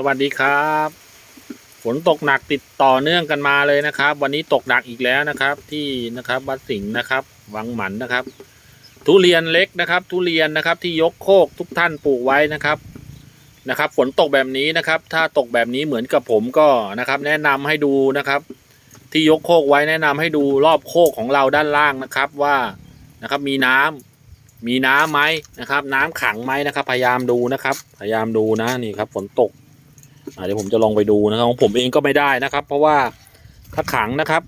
สวัสดีครับ ฝนตกหนักติดต่อเนื่องกันมาเลยนะครับ วันนี้ตกหนักอีกแล้วนะครับ ที่นะครับวัดสิงห์นะครับ วังหมันนะครับ ทุเรียนเล็กนะครับ ทุเรียนนะครับที่ยกโคกทุกท่านปลูกไว้นะครับนะครับ ฝนตกแบบนี้นะครับ ถ้าตกแบบนี้เหมือนกับผมก็นะครับ แนะนำให้ดูนะครับ ที่ยกโคกไว้แนะนำให้ดูรอบโคกของเราด้านล่างนะครับว่านะครับมีน้ำมีน้ำไหมนะครับ น้ำขังไหมนะครับ พยายามดูนะครับ พยายามดูนะนี่ครับ ฝนตก เดี๋ยวผมจะลองไปดูนะครับของผมเองก็ไม่ได้นะครับ เพราะว่าถ้าขังนะครับ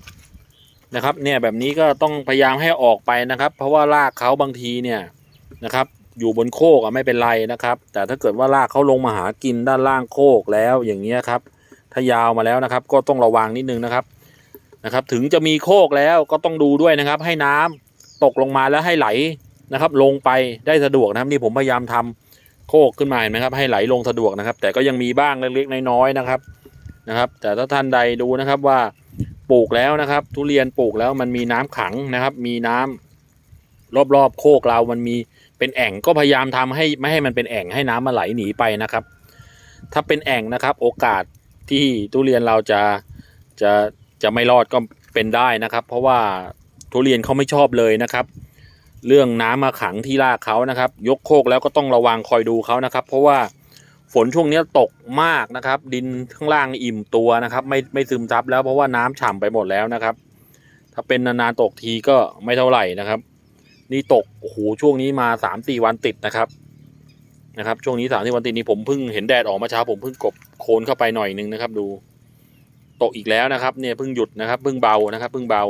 นะครับ เนี่ยแบบนี้ก็ต้องพยายามให้ออกไปนะครับ เพราะว่ารากเขาบางทีเนี่ยนะครับ อยู่บนโคกอะไม่เป็นไรนะครับ แต่ถ้าเกิดว่ารากเขาลงมาหากินด้านล่างโคกแล้วอย่างเงี้ยครับ ถ้ายาวมาแล้วนะครับ ก็ต้องระวังนิดนึงนะครับนะครับ ถึงจะมีโคกแล้วก็ต้องดูด้วยนะครับ ให้น้ำตกลงมาแล้วให้ไหลนะครับ ลงไปได้สะดวกนะครับ นี่ผมพยายามทำ โคกขึ้นมาเห็นไหมครับ ให้ไหลลงสะดวกนะครับ แต่ก็ยังมีบ้างเล็กๆน้อยๆนะครับนะครับ แต่ถ้าท่านใดดูนะครับว่าปลูกแล้วนะครับ ทุเรียนปลูกแล้วมันมีน้ำขังนะครับ มีน้ำรอบๆโคกเรา มันมีเป็นแอ่งก็พยายามทำให้ไม่ให้มันเป็นแอ่งให้น้ำมันไหลหนีไปนะครับ ถ้าเป็นแอ่งนะครับ โอกาสที่ทุเรียนเราจะจะจะไม่รอดก็เป็นได้นะครับ เพราะว่าทุเรียนเขาไม่ชอบเลยนะครับ เรื่องน้ำมาขังที่รากเขานะครับ ยกโคกแล้วก็ต้องระวังคอยดูเขานะครับ เพราะว่าฝนช่วงนี้ตกมากนะครับ ดินข้างล่างอิ่มตัวนะครับ ไม่ไม่ซึมซับแล้วเพราะว่าน้ำฉ่ำไปหมดแล้วนะครับ ถ้าเป็นนานๆตกทีก็ไม่เท่าไหร่นะครับ นี่ตกโอ้โหช่วงนี้มาสามสี่วันติดนะครับนะครับ ช่วงนี้สามสี่วันติดนี่ผมเพิ่งเห็นแดดออกมาเช้าผมเพิ่งกบโคลนเข้าไปหน่อยนึงนะครับ ดู ตกอีกแล้วนะครับ เนี่ยเพิ่งหยุดนะครับเพิ่งเบานะครับเพิ่งเบา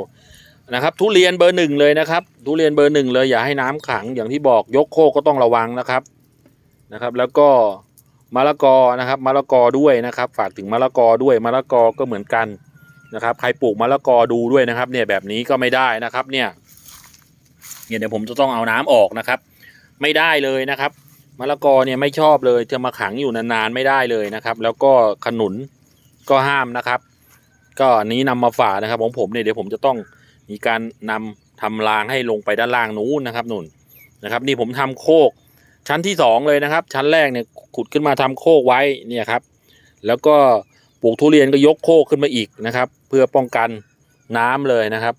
นะครับ ทุเรียนเบอร์หนึ่งเลยนะครับ ทุเรียนเบอร์หนึ่งเลยอย่าให้น้ำขังอย่างที่บอกยกโคกก็ต้องระวังนะครับนะครับ แล้วก็มะละกอนะครับมะละกอด้วยนะครับ ฝากถึงมะละกอด้วยมะละกอก็เหมือนกันนะครับ ใครปลูกมะละกอดูด้วยนะครับ เนี่ยแบบนี้ก็ไม่ได้นะครับ เนี่ยเนี่ยเดี๋ยวผมจะต้องเอาน้ำออกนะครับ ไม่ได้เลยนะครับมะละกอเนี่ยไม่ชอบเลยจะมาขังอยู่นานๆไม่ได้เลยนะครับ แล้วก็ขนุนก็ห้ามนะครับ ก็อันนี้นำมาฝากนะครับของผมเนี่ยเดี๋ยวผมจะต้อง มีการนำทำรางให้ลงไปด้านล่างนู้นนะครับนุ่นนะครับนี่ผมทำโคกชั้นที่สองเลยนะครับ ชั้นแรกเนี่ยขุดขึ้นมาทำโคกไว้เนี่ยครับ แล้วก็ปลูกทุเรียนก็ยกโคกขึ้นมาอีกนะครับ เพื่อป้องกันน้ำเลยนะครับ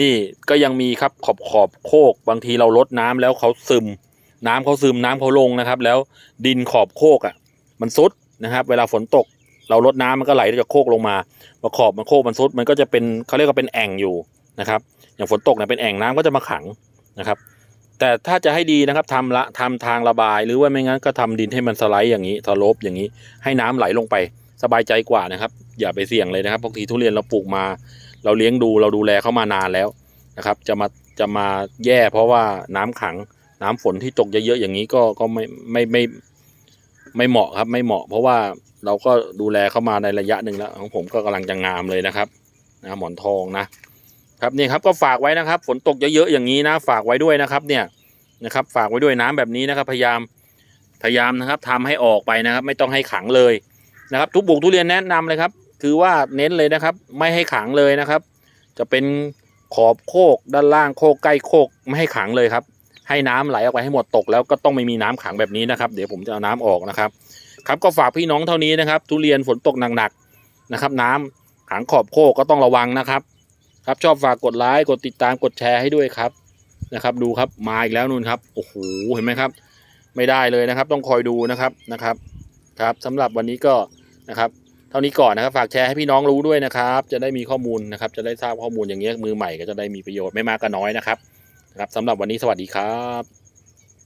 นี่ก็ยังมีครับขอบขอบโคกบางทีเราลดน้ำแล้วเขาซึม น้ำเขาซึมน้ำเขาลงนะครับ แล้วดินขอบโคกอะ มันซุดนะครับ เวลาฝนตกเราลดน้ำมันก็ไหลจากโคกลงมาพอขอบมันโคกมันซุดมันก็จะเป็นเขาเรียกว่าเป็นแอ่งอยู่ นะครับ อย่างฝนตกเนี่ยเป็นแอ่งน้ำก็จะมาขังนะครับ แต่ถ้าจะให้ดีนะครับทำละทำทางระบาย หรือว่าไม่งั้นก็ทำดินให้มันสไลด์อย่างนี้สโลปอย่างนี้ ให้น้ำไหลลงไปสบายใจกว่านะครับ อย่าไปเสี่ยงเลยนะครับบางทีทุเรียนเราปลูกมา เราเลี้ยงดูเราดูแลเขามานานแล้วนะครับ จะมาจะมาแย่เพราะว่าน้ำขังน้ำฝนที่ตกเยอะๆอย่างนี้ก็ก็ไม่ไม่ไม่ไม่เหมาะครับไม่เหมาะ เพราะว่าเราก็ดูแลเขามาในระยะหนึ่งแล้วของผมก็กำลังจะงามเลยนะครับนะหมอนทองนะ ครับนี่ครับก็ฝากไว้นะครับ ฝนตกเยอะๆอย่างนี้นะ ฝากไว้ด้วยนะครับ เนี่ยนะครับ ฝากไว้ด้วยน้ำแบบนี้นะครับ พยายามพยายามนะครับทำให้ออกไปนะครับ ไม่ต้องให้ขังเลยนะครับ ทุกปลูกทุเรียนแนะนำเลยครับคือว่าเน้นเลยนะครับ ไม่ให้ขังเลยนะครับ จะเป็นขอบโคกด้านล่างโคกใกล้โคกไม่ให้ขังเลยครับ ให้น้ำไหลออกไปให้หมดตก แล้วก็ต้องไม่มีน้ำขังแบบนี้นะครับ เดี๋ยวผมจะเอาน้ำออกนะครับ ครับก็ฝากพี่น้องเท่านี้นะครับ ทุเรียนฝนตกหนักๆนะครับ น้ำขังขอบโคกก็ต้องระวังนะครับ ครับชอบฝากกดไลค์กดติดตามกดแชร์ให้ด้วยครับนะครับ ดูครับมาอีกแล้วนู่นครับโอ้โหเห็นไหมครับ ไม่ได้เลยนะครับ ต้องคอยดูนะครับนะครับ ครับสำหรับวันนี้ก็นะครับเท่านี้ก่อนนะครับ ฝากแชร์ให้พี่น้องรู้ด้วยนะครับ จะได้มีข้อมูลนะครับ จะได้ทราบข้อมูลอย่างเงี้ยมือใหม่ก็จะได้มีประโยชน์ไม่มากก็น้อยนะครับนะครับสำหรับวันนี้สวัสดีครับ